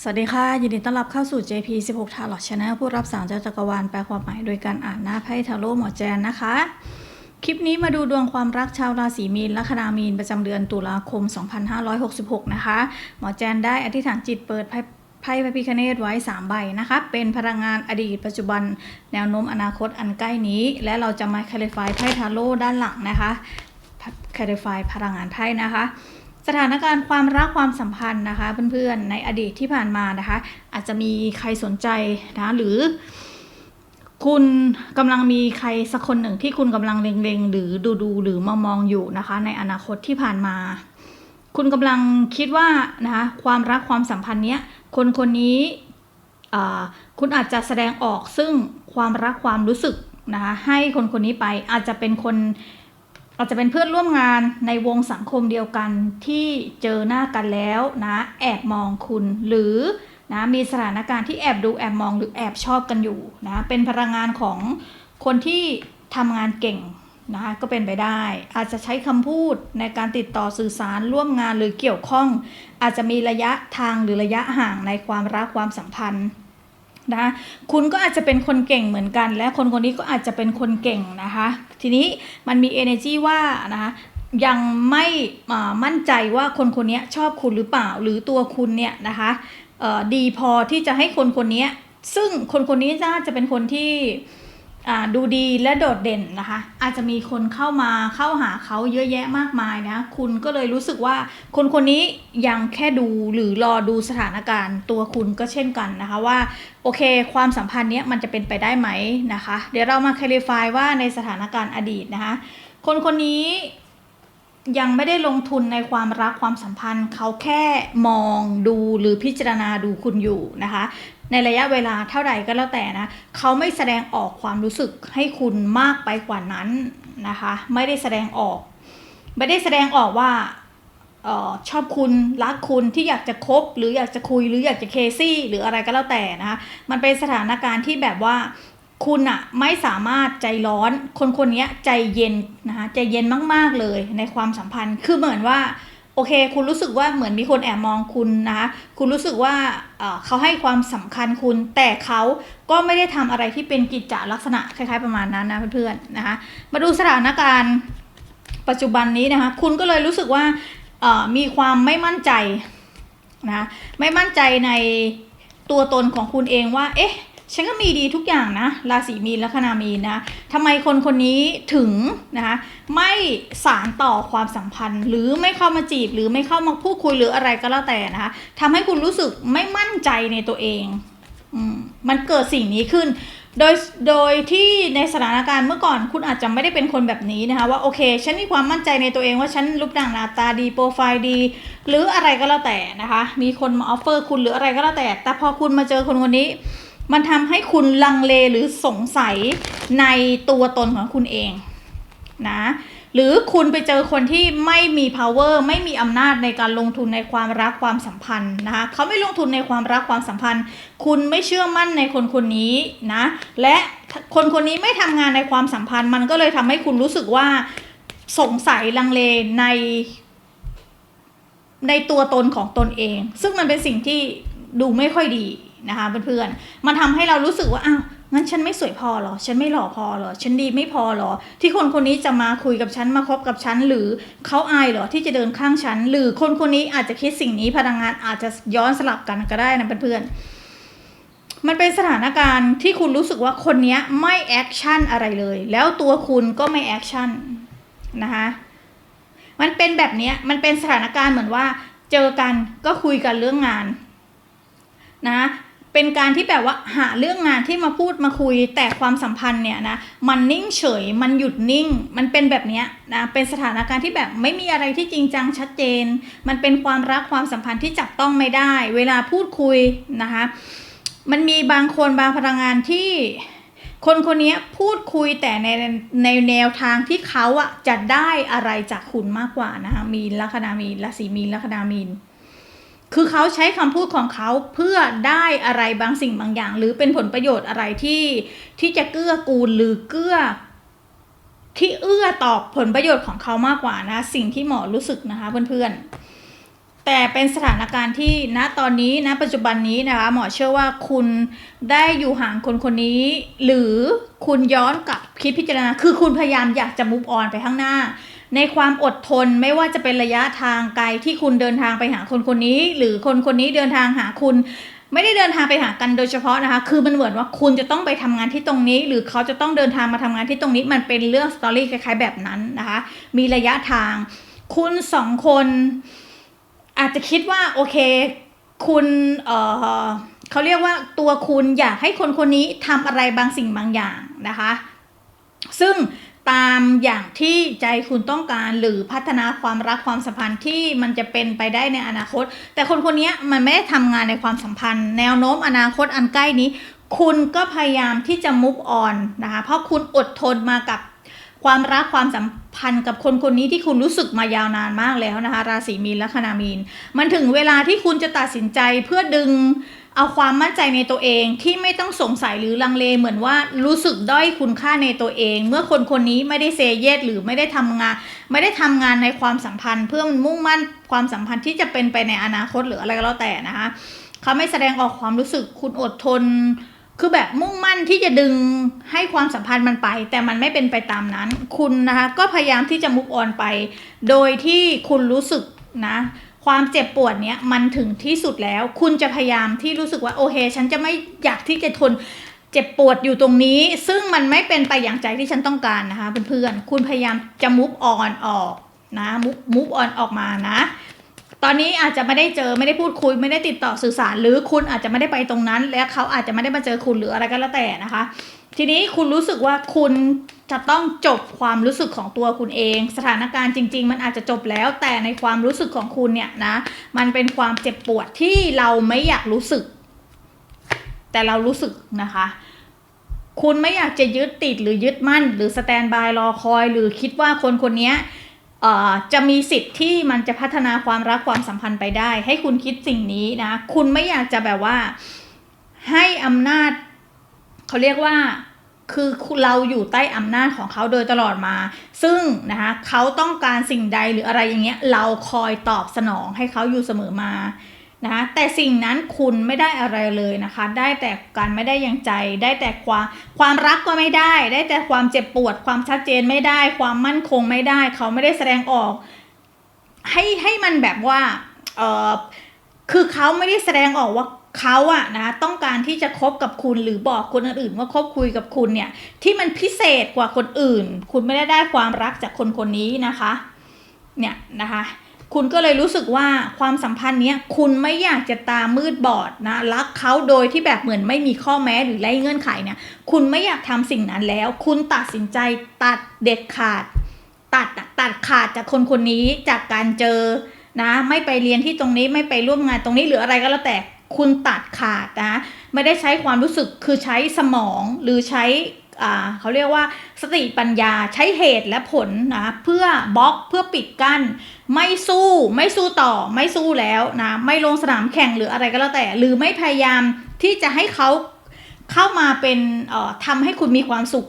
สวัสดีค่ะ ยินดีต้อนรับเข้าสู่ JP 16 Tarot Channel ผู้รับสารเจ้าจักรวาลแปลความหมายโดยการอ่านหน้าไพ่ทาโร่หมอแจนนะคะ คลิปนี้มาดูดวงความรักชาวราศีมีนและคณามีนประจำเดือนตุลาคม 2566 นะคะ หมอแจนได้อธิษฐานจิตเปิดไพ่ไพ่พระพิคเนตไว้ 3 ใบนะคะ เป็นพลังงานอดีตปัจจุบันแนวโน้มอนาคตอันใกล้นี้ และเราจะมาคลิฟายไพ่ทาโร่ด้านหลังนะคะคลิฟายพลังงานไพ่นะคะ สถานการณ์ความรักความสัมพันธ์นะคะ เพื่อนๆในอดีตที่ผ่านมานะคะ อาจจะมีใครสนใจนะหรือ คุณกำลังมีใครสักคนหนึ่งที่คุณกำลังเล็งๆ หรือดูๆหรือมองมองอยู่นะคะ ในอนาคตที่ผ่านมา คุณกำลังคิดว่านะคะความรักความสัมพันธ์เนี้ยคนคนนี้คุณอาจจะแสดงออกซึ่งความรักความรู้สึกนะคะให้คนคนนี้ไปอาจจะเป็นคน อาจจะเป็นเพื่อนร่วมงานในวงสังคมเดียวกันที่เจอหน้ากันแล้วนะแอบมองคุณหรือนะมีสถานการณ์ที่แอบดูแอบมองหรือแอบชอบกันอยู่นะเป็นพลังงานของคนที่ทำงานเก่งนะคะก็เป็นไปได้ อาจจะใช้คำพูดในการติดต่อสื่อสารร่วมงานหรือเกี่ยวข้อง อาจจะมีระยะทางหรือระยะห่างในความรักความสัมพันธ์ นะคะคุณก็อาจจะเป็นคนเก่งเหมือนกัน และคนคนนี้ก็อาจจะเป็นคนเก่งนะคะ ทีนี้มันมี energy ว่านะคะยังไม่มั่นใจว่าคนคนนี้ชอบคุณหรือเปล่า หรือตัวคุณเนี่ยนะคะดีพอที่จะให้คนคนนี้ซึ่งคนคนนี้น่าจะเป็นคนที่ ดูดีและโดดเด่นนะคะ อาจจะมีคนเข้ามาเข้าหาเขาเยอะแยะมากมายนะ คุณก็เลยรู้สึกว่าคนคนนี้ยังแค่ดูหรือรอดูสถานการณ์ตัวคุณก็เช่นกันนะคะว่า โอเค ความสัมพันธ์เนี้ยมันจะเป็นไปได้ไหมนะคะ เดี๋ยวเรามาคลิฟายว่าในสถานการณ์อดีตนะคะ คนคนนี้ยังไม่ได้ลงทุนในความรักความสัมพันธ์ เขาแค่มองดูหรือพิจารณาดูคุณอยู่นะคะ ในระยะเวลาเท่าไหร่ก็แล้วแต่นะเขาไม่แสดงออกความรู้สึกให้คุณมากไปกว่านั้นนะคะ ไม่ได้แสดงออก ไม่ได้แสดงออกว่าออชอบคุณรักคุณที่อยากจะคบ หรืออยากจะคุยหรืออยากจะเคซี่หรืออะไรก็แล้วแต่นะคะมันเป็นสถานการณ์ที่แบบว่าคุณอะไม่สามารถใจร้อน คนคนนี้ใจเย็นนะคะใจเย็นมาก ๆเลยในความสัมพันธ์คือเหมือนว่า โอเค คุณรู้สึกว่าเหมือนมีคนแอบมองคุณนะ คุณรู้สึกว่าเขาให้ความสำคัญคุณ แต่เขาก็ไม่ได้ทำอะไรที่เป็นกิจจลักษณะคล้ายๆประมาณนั้นนะเพื่อนๆนะคะ มาดูสถานการณ์ปัจจุบันนี้นะคะ คุณก็เลยรู้สึกว่ามีความไม่มั่นใจนะ ไม่มั่นใจในตัวตนของคุณเองว่า เอ๊ะ ฉันก็มีดีทุกอย่างนะ ราศีมีนและคณามีนนะทำไมคนคนนี้ถึงนะคะไม่สารต่อความสัมพันธ์ หรือไม่เข้ามาจีบ หรือไม่เข้ามาพูดคุยหรืออะไรก็แล้วแต่นะคะทำให้คุณรู้สึกไม่มั่นใจในตัวเองมมันเกิดสิ่งนี้ขึ้น โดย โดยที่ในสถานการณ์เมื่อก่อนคุณอาจจะไม่ได้เป็นคนแบบนี้นะคะว่าโอเค ฉันมีความมั่นใจในตัวเองว่าฉันรูปร่างหน้าตาดีโปรไฟล์ดี หรืออะไรก็แล้วแต่นะคะ มีคนมาออฟเฟอร์คุณหรืออะไรก็แล้วแต่ แต่พอคุณมาเจอคนคนนี้ มันทำให้คุณลังเลหรือสงสัยในตัวตนของคุณเองนะหรือคุณไปเจอคนที่ไม่มี power ไม่มีอำนาจในการลงทุนในความรักความสัมพันธ์นะคะเขาไม่ลงทุนในความรักความสัมพันธ์ คุณไม่เชื่อมั่นในคนคนนี้นะและคนคนนี้ไม่ทำงานในความสัมพันธ์ มันก็เลยทำให้คุณรู้สึกว่าสงสัยลังเลใน ในตัวตนของตนเอง ซึ่งมันเป็นสิ่งที่ดูไม่ค่อยดี นะคะเพื่อนๆ มันทำให้เรารู้สึกว่าอ้าวงั้นฉันไม่สวยพอเหรอ ฉันไม่หล่อพอเหรอ ฉันดีไม่พอเหรอ ที่คนคนนี้จะมาคุยกับฉันมาคบกับฉัน หรือเขาอายเหรอที่จะเดินข้างฉัน หรือคนคนนี้อาจจะคิดสิ่งนี้พลังงานอาจจะย้อนสลับกันก็ได้นะเพื่อนๆ มันเป็นสถานการณ์ที่คุณรู้สึกว่าคนนี้ไม่แอคชั่นอะไรเลย แล้วตัวคุณก็ไม่แอคชั่นนะคะมันเป็นแบบนี้มันเป็นสถานการณ์เหมือนว่า เจอกันก็คุยกันเรื่องงานนะ เป็นการที่แบบว่าหาเรื่องงานที่มาพูดมาคุย แต่ความสัมพันธ์เนี่ยนะมันนิ่งเฉยมันหยุดนิ่ง มันเป็นแบบนี้นะเป็นสถานการณ์ที่แบบไม่มีอะไรที่จริงจังชัดเจน มันเป็นความรักความสัมพันธ์ที่จับต้องไม่ได้ เวลาพูดคุยนะคะมันมีบางคนบางพลังงานที่คนคนนี้พูดคุยแต่ในในแนวทางที่เขาอะจะได้อะไรจากคุณมากกว่านะคะมีลัคนามีนราศีมีนลัคนามีน คือเขาใช้คำพูดของเขาเพื่อได้อะไรบางสิ่งบางอย่าง หรือเป็นผลประโยชน์อะไรที่ที่จะเกื้อกูลหรือเกื้อ ที่เอื้อต่อผลประโยชน์ของเขามากกว่านะ สิ่งที่หมอรู้สึกนะคะเพื่อนๆ แต่เป็นสถานการณ์ที่ณตอนนี้ณปัจจุบันนี้นะคะหมอเชื่อว่าคุณได้อยู่ห่างคนคนนี้ หรือคุณย้อนกลับคิดพิจารณาคือคุณพยายามอยากจะมุฟออนไปข้างหน้า ในความอดทนไม่ว่าจะเป็นระยะทางไกลที่คุณเดินทางไปหาคนคนนี้ หรือคนคนนี้เดินทางหาคุณไม่ได้เดินทางไปหากันโดยเฉพาะนะคะ คือมันเหมือนว่าคุณจะต้องไปทำงานที่ตรงนี้ หรือเขาจะต้องเดินทางมาทำงานที่ตรงนี้ มันเป็นเรื่องสตอรี่คล้ายๆแบบนั้นนะคะ มีระยะทาง คุณสองคน อาจจะคิดว่าโอเค คุณเอ่อเขาเรียกว่าตัวคุณอยากให้คนคนนี้ทำอะไรบางสิ่งบางอย่างนะคะ ซึ่ง ตามอย่างที่ใจคุณต้องการหรือพัฒนาความรักความสัมพันธ์ที่มันจะเป็นไปได้ในอนาคต แต่คนคนนี้มันไม่ได้ทำงานในความสัมพันธ์ แนวโน้มอนาคตอันใกล้นี้ คุณก็พยายามที่จะมุฟออนนะคะเพราะคุณอดทนมากับ ความรักความสัมพันธ์กับคนคนนี้ที่คุณรู้สึกมายาวนานมากแล้วนะคะ ราศีมีนและคนามีน มันถึงเวลาที่คุณจะตัดสินใจเพื่อดึงเอาความมั่นใจในตัวเองที่ไม่ต้องสงสัยหรือลังเลเหมือนว่ารู้สึกด้อยคุณค่าในตัวเอง เมื่อคนคนนี้ไม่ได้เซเยสหรือไม่ได้ทำงาน ไม่ได้ทำงานในความสัมพันธ์ เพื่อมันมุ่งมั่นความสัมพันธ์ที่จะเป็นไปในอนาคตหรืออะไรก็แล้วแต่นะคะเขาไม่แสดงออกความรู้สึกคุณอดทน คือแบบมุ่งมั่นที่จะดึงให้ความสัมพันธ์มันไป แต่มันไม่เป็นไปตามนั้น คุณนะคะก็พยายามที่จะมุกออนไป โดยที่คุณรู้สึกนะความเจ็บปวดเนี้ยมันถึงที่สุดแล้ว คุณจะพยายามที่รู้สึกว่าโอเค ฉันจะไม่อยากที่จะทนเจ็บปวดอยู่ตรงนี้ ซึ่งมันไม่เป็นไปอย่างใจที่ฉันต้องการนะคะเพื่อนๆคุณพยายามจะมุกออนออกนะมุกมุกออนออกมานะ ตอนนี้อาจจะไม่ได้เจอไม่ได้พูดคุยไม่ได้ติดต่อสื่อสาร หรือคุณอาจจะไม่ได้ไปตรงนั้น และเขาอาจจะไม่ได้มาเจอคุณหรืออะไรก็แล้วแต่นะคะ ทีนี้คุณรู้สึกว่าคุณจะต้องจบความรู้สึกของตัวคุณเอง สถานการณ์จริง ๆ มันอาจจะจบแล้ว แต่ในความรู้สึกของคุณเนี่ยนะ มันเป็นความเจ็บปวดที่เราไม่อยากรู้สึก แต่เรารู้สึกนะคะคุณไม่อยากจะยึดติดหรือยึดมั่น หรือสแตนบายรอคอย หรือคิดว่าคนคนนี้ จะมีสิทธิ์ที่มันจะพัฒนาความรักความสัมพันธ์ไปได้ ให้คุณคิดสิ่งนี้นะ คุณไม่อยากจะแบบว่าให้อำนาจเขาเรียกว่าคือเราอยู่ใต้อำนาจของเขาโดยตลอดมา ซึ่งนะคะเขาต้องการสิ่งใดหรืออะไรอย่างเงี้ย เราคอยตอบสนองให้เขาอยู่เสมอมา นะแต่สิ่งนั้นคุณไม่ได้อะไรเลยนะคะ ได้แต่การไม่ได้ยังใจ ได้แต่ความความรักก็ไม่ได้ ได้แต่ความเจ็บปวด ความชัดเจนไม่ได้ ความมั่นคงไม่ได้ เขาไม่ได้แสดงออก ให้ให้มันแบบว่าเออคือเขาไม่ได้แสดงออกว่าเขาอะนะต้องการที่จะคบกับคุณหรือบอกคนอื่นว่าคบคุยกับคุณเนี่ยที่มันพิเศษกว่าคนอื่น คุณไม่ได้ได้ความรักจากคนคนนี้นะคะ เนี่ยนะคะ คุณก็เลยรู้สึกว่าความสัมพันธ์เนี้ยคุณไม่อยากจะตามืดบอดนะรักเขาโดยที่แบบเหมือนไม่มีข้อแม้หรือไร้เงื่อนไขเนี่ยคุณไม่อยากทำสิ่งนั้นแล้ว คุณตัดสินใจตัดเด็ดขาด ตัดตัดขาดจากคนคนนี้จากการเจอนะ ไม่ไปเรียนที่ตรงนี้ไม่ไปร่วมงานตรงนี้หรืออะไรก็แล้วแต่คุณตัดขาดนะ ไม่ได้ใช้ความรู้สึกคือใช้สมองหรือใช้ เขาเรียกว่าสติปัญญาใช้เหตุและผลนะเพื่อบล็อกเพื่อปิดกั้น ไม่สู้ไม่สู้ต่อไม่สู้แล้วนะไม่ลงสนามแข่งหรืออะไรก็แล้วแต่ หรือไม่พยายามที่จะให้เขาเข้ามาเป็นเอ่อทำให้คุณมีความสุข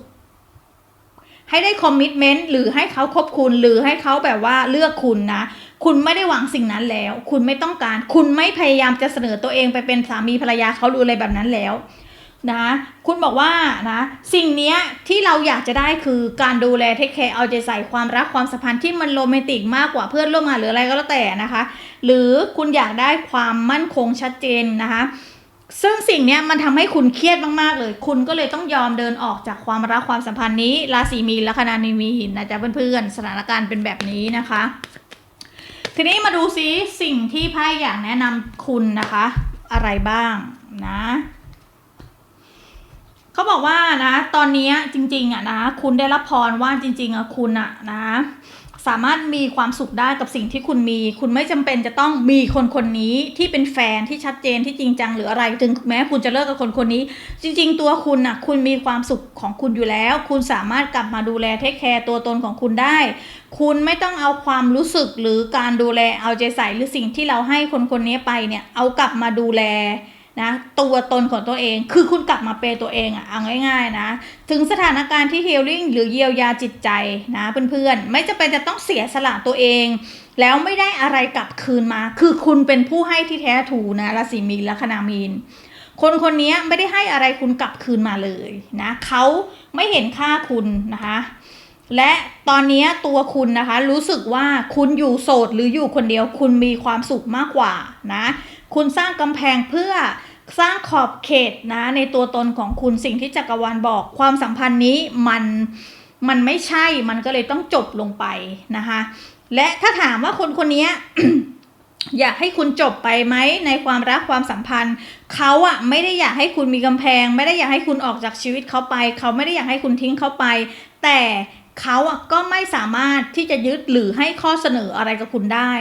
ให้ได้คอมมิชเมนต์หรือให้เขาคบคุณหรือให้เขาแบบว่าเลือกคุณนะ คุณไม่ได้หวังสิ่งนั้นแล้ว คุณไม่ต้องการ คุณไม่พยายามจะเสนอตัวเองไปเป็นสามีภรรยาเขาหรืออะไรแบบนั้นแล้ว นะ คุณบอกว่านะ สิ่งนี้ที่เราอยากจะได้คือการดูแลเทคแคร์เอาใจใส่ความรักความสัมพันธ์ที่มันโรแมนติกมากกว่าเพื่อนร่วมงานหรืออะไรก็แล้วแต่นะคะ หรือคุณอยากได้ความมั่นคงชัดเจนนะคะซึ่งสิ่งนี้มันทำให้คุณเครียดมากๆเลย คุณก็เลยต้องยอมเดินออกจากความรักความสัมพันธ์นี้ ราศีมีนและคณานิมีหินนะจ๊ะเพื่อนๆ สถานการณ์เป็นแบบนี้นะคะ ทีนี้มาดูซิสิ่งที่ไพ่อยากแนะนำคุณนะคะ อะไรบ้างนะ เขาบอกว่านะ ตอนนี้จริงๆอะนะ คุณได้รับพรว่าจริง ๆอะคุณอะนะ สามารถมีความสุขได้กับสิ่งที่คุณมี คุณไม่จำเป็นจะต้องมีคนคนนี้ที่เป็นแฟนที่ชัดเจนที่จริงจังหรืออะไรถึงแม้คุณจะเลิกกับคนคนนี้ จริง ๆ ตัวคุณน่ะ คุณมีความสุขของคุณอยู่แล้ว คุณสามารถกลับมาดูแลเทคแคร์ตัวตนของคุณได้ คุณไม่ต้องเอาความรู้สึกหรือการดูแลเอาใจใส่หรือสิ่งที่เราให้คนคนนี้ไปเนี่ย เอากลับมาดูแล นะตัวตนของตัวเอง คือคุณกลับมาเปย์ตัวเองอะเอาง่ายๆนะ ถึงสถานการณ์ที่ healing หรือเยียวยาจิตใจนะเพื่อนๆ ไม่จะเป็นจะต้องเสียสละตัวเอง แล้วไม่ได้อะไรกลับคืนมา คือคุณเป็นผู้ให้ที่แท้ถูนะราศีมีนและคณามีน คนคนนี้ไม่ได้ให้อะไรคุณกลับคืนมาเลยนะเขาไม่เห็นค่าคุณนะคะและตอนนี้ตัวคุณนะคะ รู้สึกว่าคุณอยู่โสดหรืออยู่คนเดียวคุณมีความสุขมากกว่านะคุณสร้างกำแพงเพื่อสร้างขอบเขตนะในตัวตนของคุณสิ่งที่จักรวาลบอกความสัมพันธ์นี้มันมันไม่ใช่มันก็เลยต้องจบลงไปนะคะและถ้าถามว่าคนคนนี้อยากให้คุณจบไปไหมในความรักความสัมพันธ์เขาอะไม่ได้อยากให้คุณมีกำแพง ไม่ได้อยากให้คุณออกจากชีวิตเขาไป เขาไม่ได้อยากให้คุณทิ้งเขาไป แต่เขาอะก็ไม่สามารถที่จะยึดหรือให้ข้อเสนออะไรกับคุณได้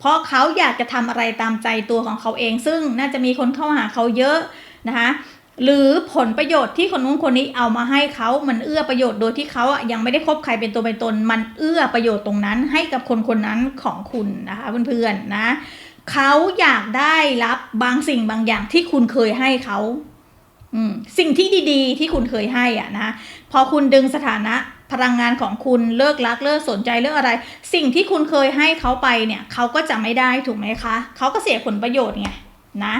เพราะเขาอยากจะทำอะไรตามใจตัวของเขาเอง ซึ่งน่าจะมีคนเข้าหาเขาเยอะนะคะหรือผลประโยชน์ที่คนนู้นคนนี้เอามาให้เขามันเอื้อประโยชน์โดยที่เขาอะยังไม่ได้คบใครเป็นตัวเป็นตน มันเอื้อประโยชน์ตรงนั้นให้กับคนคนนั้นของคุณนะคะเพื่อนๆนะเขาอยากได้รับบางสิ่งบางอย่างที่คุณเคยให้เขาสิ่งที่ดีๆ ที่คุณเคยให้อะนะพอคุณดึงสถานะ พลังงานของคุณเลิกรักเลิกสนใจเรื่องอะไร สิ่งที่คุณเคยให้เขาไปเนี่ยเขาก็จะไม่ได้ถูกไหมคะเขาก็เสียผลประโยชน์ไงนะ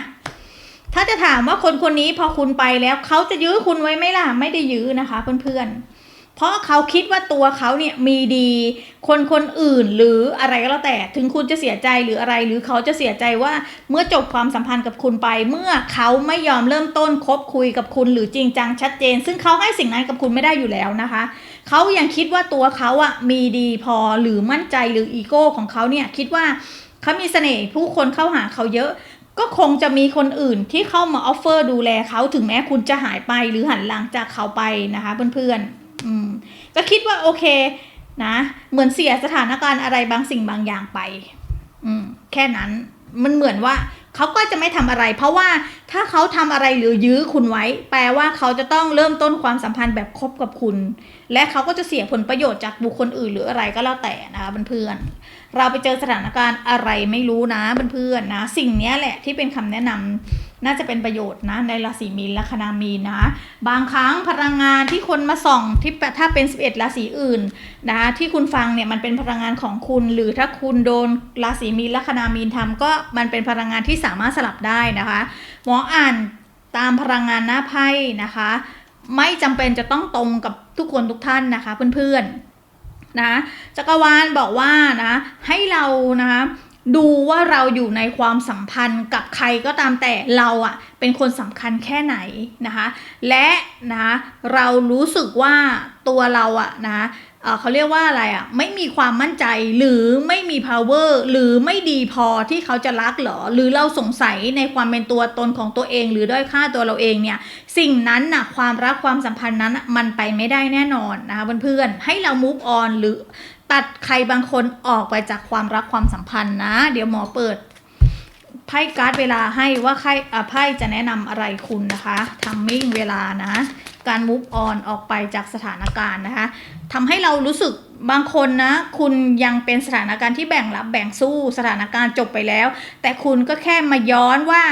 ถ้าจะถามว่าคนคนนี้พอคุณไปแล้วเขาจะยื้อคุณไว้ไหมล่ะไม่ได้ยื้อนะคะ เพื่อนๆ เพราะเขาคิดว่าตัวเขาเนี่ยมีดี คนคนอื่นหรืออะไรก็แล้วแต่ถึงคุณจะเสียใจหรืออะไร หรือเขาจะเสียใจว่าเมื่อจบความสัมพันธ์กับคุณไป เมื่อเขาไม่ยอมเริ่มต้นคบคุยกับคุณหรือจริงจังชัดเจน ซึ่งเขาให้สิ่งนั้นกับคุณไม่ได้อยู่แล้วนะคะเขายังคิดว่าตัวเขาอะมีดีพอหรือมั่นใจหรืออีโก้ของเขาเนี่ยคิดว่าเขามีเสน่ห์ผู้คนเข้าหาเขาเยอะก็คงจะมีคนอื่นที่เข้ามาออฟเฟอร์ดูแลเขาถึงแม้คุณจะหายไปหรือหันหลังจากเขาไปนะคะเพื่อนๆ อืมก็คิดว่าโอเค นะ เหมือนเสียสถานการณ์อะไรบางสิ่งบางอย่างไป อืม แค่นั้นมันเหมือนว่าเขาก็จะไม่ทำอะไร เพราะว่าถ้าเขาทำอะไรหรือยื้อคุณไว้ แปลว่าเขาจะต้องเริ่มต้นความสัมพันธ์แบบคบกับคุณ และเขาก็จะเสียผลประโยชน์จากบุคคลอื่นหรืออะไรก็แล้วแต่นะคะเพื่อนเราไปเจอสถานการณ์อะไรไม่รู้นะเพื่อนๆนะ สิ่งนี้แหละที่เป็นคำแนะนำ น่าจะเป็นประโยชน์นะในราศีมีนและคณามีนนะบางครั้งพลังงานที่คนมาส่องที่ถ้าเป็น 11 ราศีอื่นนะที่คุณฟังเนี่ยมันเป็นพลังงานของคุณ หรือถ้าคุณโดนราศีมีนและคณามีนทำก็มันเป็นพลังงานที่สามารถสลับได้นะคะหมออ่านตามพลังงานหน้าไพ่นะคะ ไม่จำเป็นจะต้องตรงกับทุกคนทุกท่านนะคะเพื่อนๆนะจักรวาลบอกว่านะให้เรานะคะ ดูว่าเราอยู่ในความสัมพันธ์กับใครก็ตามแต่เราอะเป็นคนสำคัญแค่ไหนนะคะ และนะเรารู้สึกว่าตัวเราอะนะเขาเรียกว่าอะไรอะไม่มีความมั่นใจหรือไม่มี power หรือไม่ดีพอที่เขาจะรักหรอ หรือเราสงสัยในความเป็นตัวตนของตัวเอง หรือด้อยค่าตัวเราเองเนี่ย สิ่งนั้นน่ะความรักความสัมพันธ์นั้นมันไปไม่ได้แน่นอนนะคะเพื่อนๆให้เรา move on หรือ ตัดใครบางคนออกไปจากความรักความสัมพันธ์นะ เดี๋ยวหมอเปิดไพ่การ์ดเวลาให้ว่าใครอ่ไพ่จะแนะนำอะไรคุณนะคะทัมมิ่งเวลานะ การ move on ออกไปจากสถานการณ์นะคะทำให้เรารู้สึกบางคนนะ คุณยังเป็นสถานการณ์ที่แบ่งรับแบ่งสู้สถานการณ์จบไปแล้ว แต่คุณก็แค่มาย้อนว่า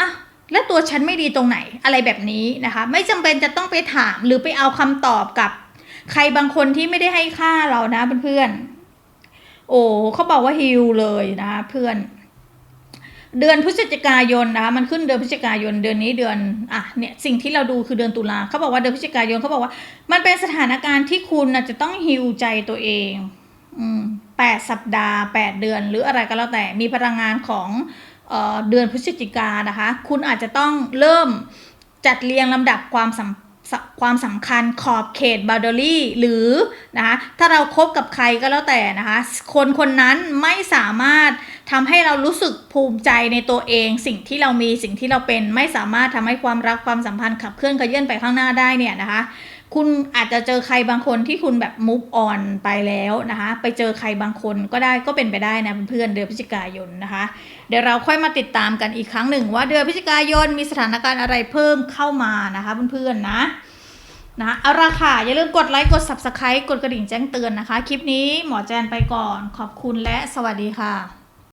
อะแล้วตัวฉันไม่ดีตรงไหนอะไรแบบนี้นะคะ ไม่จำเป็นจะต้องไปถามหรือไปเอาคำตอบกับ ใครบางคนที่ไม่ได้ให้ค่าเรานะเพื่อนๆโอ้เขาบอกว่าฮิลเลยนะเพื่อน เดือนพฤศจิกายนนะคะมันขึ้นเดือนพฤศจิกายนเดือนนี้เดือนอะเนี่ยสิ่งที่เราดูคือเดือนตุลาเขาบอกว่าเดือนพฤศจิกายนเขาบอกว่า มันเป็นสถานการณ์ที่คุณนะจะต้องฮิวใจตัวเอง อืมแปดสัปดาห์แปดเดือน หรืออะไรก็แล้วแต่มีพลังงานของเอ่อเดือนพฤศจิกานะคะ คุณอาจจะต้องเริ่มจัดเรียงลำดับความสำส ความสำคัญขอบเขตบา u ด a รี่หรือนะคะถ้าเราครบกับใครก็แล้วแต่นะคะคนคนนั้นไม่สามารถทำให้เรารู้สึกภูมิใจในตัวเอง สิ่งที่เรามีสิ่งที่เราเป็นไม่สามารถทำให้ความรักความสัมพันธ์ขับเคลื่อนขยื่นไปข้างหน้าได้เนี่ยนะคะ คุณอาจจะเจอใครบางคนที่คุณแบบ move on ไปแล้วนะคะ ไปเจอใครบางคนก็ได้ก็เป็นไปได้นะเพื่อนเดือนพฤศจิกายนนะคะ เดี๋ยวเราค่อยมาติดตามกันอีกครั้งหนึ่งว่าเดือนพฤศจิกายนมีสถานการณ์อะไรเพิ่มเข้ามานะคะเพื่อนๆนะนะเอาละค่ะ อย่าลืมกดไลค์กด subscribe กดกระดิ่งแจ้งเตือนนะคะ คลิปนี้หมอแจนไปก่อนขอบคุณและสวัสดีค่ะ